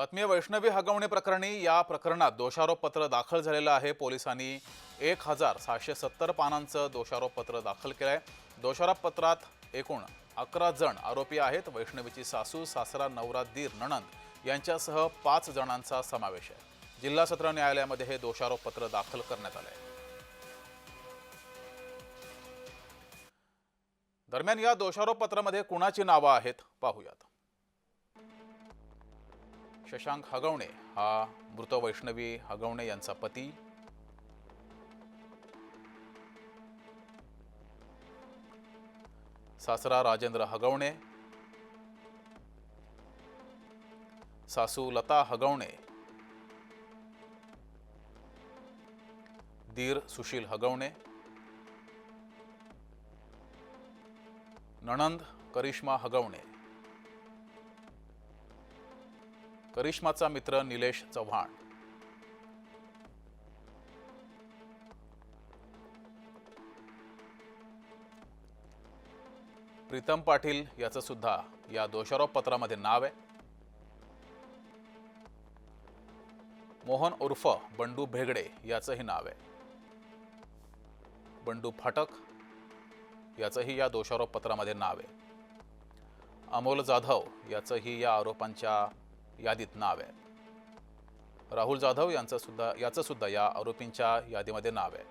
बातमी वैष्णवी हगवणे प्रकरणी या प्रकरणात दोषारोपपत्र दाखल झालेलं आहे पोलिसांनी. एक हजार सहाशे सत्तर पानांचं दोषारोपपत्र दाखल केलं आहे दोषारोपपत्रात एकूण अकरा जण आरोपी आहेत. वैष्णवीची सासू सासरा नवरा दीर नणंद यांच्यासह पाच जणांचा समावेश आहे. जिल्हा सत्र न्यायालयामध्ये हे दोषारोपपत्र दाखल करण्यात आलं आहे दरम्यान या दोषारोपपत्रामध्ये कुणाची नावं आहेत? पाहूयात. शशांक हगवणे हा मृत वैष्णवी हगवणे यांचा पती. सासरा राजेंद्र हगवणे. सासू लता हगवणे. दीर सुशील हगवणे. नणंद करिश्मा हगवणे. करिश्माचा मित्र निलेश चव्हाण. प्रीतम पाटील याचं सुद्धा या दोषारोप पत्रामध्ये नाव आहे. मोहन उर्फ बंडू भेगडे याचंही नाव आहे. बंडू फाटक याचंही या दोषारोप पत्रामध्ये नाव आहे. अमोल जाधव याचंही या आरोपांच्या यादीत नाव आहे. राहुल जाधव यांचं सुद्धा याचं सुद्धा या आरोपींच्या यादीमध्ये नाव आहे.